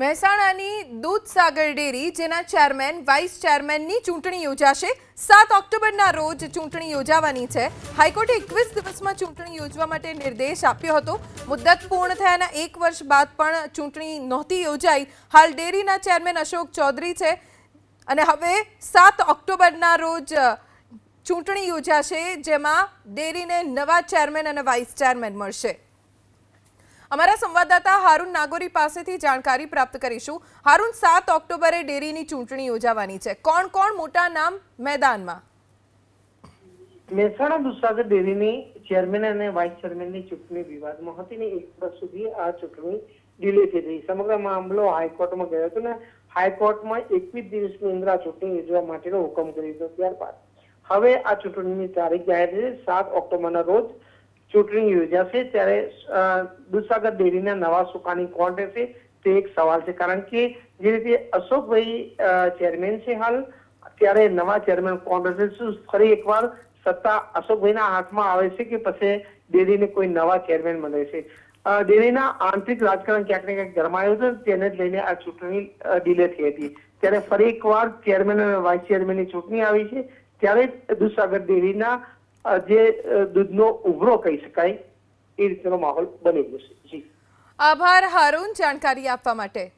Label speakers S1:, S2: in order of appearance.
S1: મહેસાણાની Dudhsagar dairy, જેના chairman vice ચેરમેનની ચૂંટણી યોજાશે. સાત ઓક્ટોબરના રોજ ચૂંટણી યોજાવાની છે. હાઈકોર્ટે એકવીસ દિવસમાં ચૂંટણી યોજવા માટે નિર્દેશ આપ્યો હતો. મુદ્દત પૂર્ણ થયાના એક વર્ષ બાદ પણ ચૂંટણી નહોતી યોજાઈ. હાલ ડેરીના ચેરમેન અશોક ચૌધરી છે. અને હવે સાત ઓક્ટોબરના રોજ ચૂંટણી યોજાશે, જેમાં ડેરીને નવા ચેરમેન અને વાઇસ ચેરમેન મળશે. અમારા સંવાદદાતા હારૂન નાગોરી પાસેથી જાણકારી પ્રાપ્ત કરીશું. હારૂન, સાત ઓક્ટોબરે ડેરીની ચૂંટણી યોજાવાની છે. કોણ કોણ મોટા નામ મેદાનમાં?
S2: મહેસાણા દૂધસાગર ડેરીની ચેરમેન અને વાઇસ ચેરમેનની ચૂંટણી વિવાદમાં હતી ને એક વર્ષ સુધી આ ચૂંટણી ડીલે થઈ રહી સમગ્ર મામલો હાઈકોર્ટમાં ગયો હતો ને હાઈકોર્ટમાં એકવીસ દિવસની અંદર આ ચૂંટણી યોજવા માટેનો હુકમ કર્યો હતો ત્યારબાદ. હવે આ ચૂંટણીની તારીખ જાહેર થઈ સાત ઓક્ટોબરના રોજ ચૂંટણી યોજાશે ત્યારે દૂધસાગર ડેરીના નવા સુકાની કોણ રહેશે તે એક સવાલ છે. કારણ કે જે રીતે અશોકભાઈ ચેરમેન છે હાલ, ત્યારે નવા ચેરમેન કોણ રહેશે? શું ફરી એકવાર સત્તા અશોકભાઈના હાથમાં આવે છે કે પછી ડેરીને કોઈ નવા ચેરમેન મળે છે? ડેરીના આંતરિક રાજકારણ ક્યાંક ને ક્યાંક ગરમાયું હતું, તેને જ લઈને આ ચૂંટણી ડિલે થઈ હતી. ત્યારે ફરી એકવાર ચેરમેન અને વાઇસ ચેરમેનની ચૂંટણી આવી છે. ત્યારે દૂધસાગર ડેરીના જે દૂધનો ઉભરો કહી શકાય, એ રીતનો માહોલ બની ગયો છે. જી.
S1: આભાર, હારૂન, જાણકારી આપવા માટે.